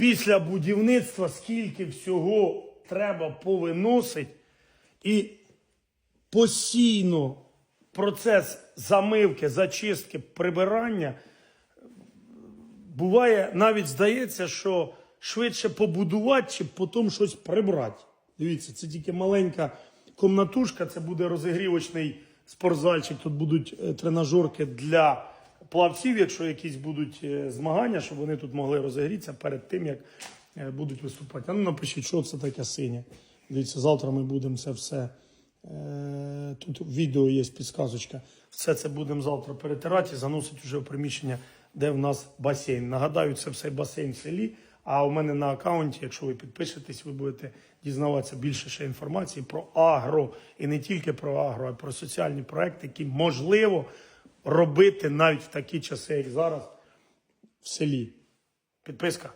після будівництва, скільки всього треба повиносити, і постійно процес замивки, зачистки, прибирання буває, навіть здається, що швидше побудувати, чи потім щось прибрати. Дивіться, це тільки маленька комнатушка, це буде розігрівочний спортзальчик. Тут будуть е, тренажерки для плавців, якщо якісь будуть е, змагання, щоб вони тут могли розігрітися перед тим, як е, будуть виступати. А ну напишіть, що це таке синє. Дивіться, завтра ми будемо це все. е, Тут відео є підсказочка. Все це будемо завтра перетирати і заносити вже в приміщення, де в нас басейн. Нагадаю, це все басейн в селі. А у мене на аккаунті, якщо ви підпишетесь, ви будете дізнаватися більше ще інформації про агро і не тільки про агро, а й про соціальні проекти, які можливо робити навіть в такі часи, як зараз, в селі. Підписка.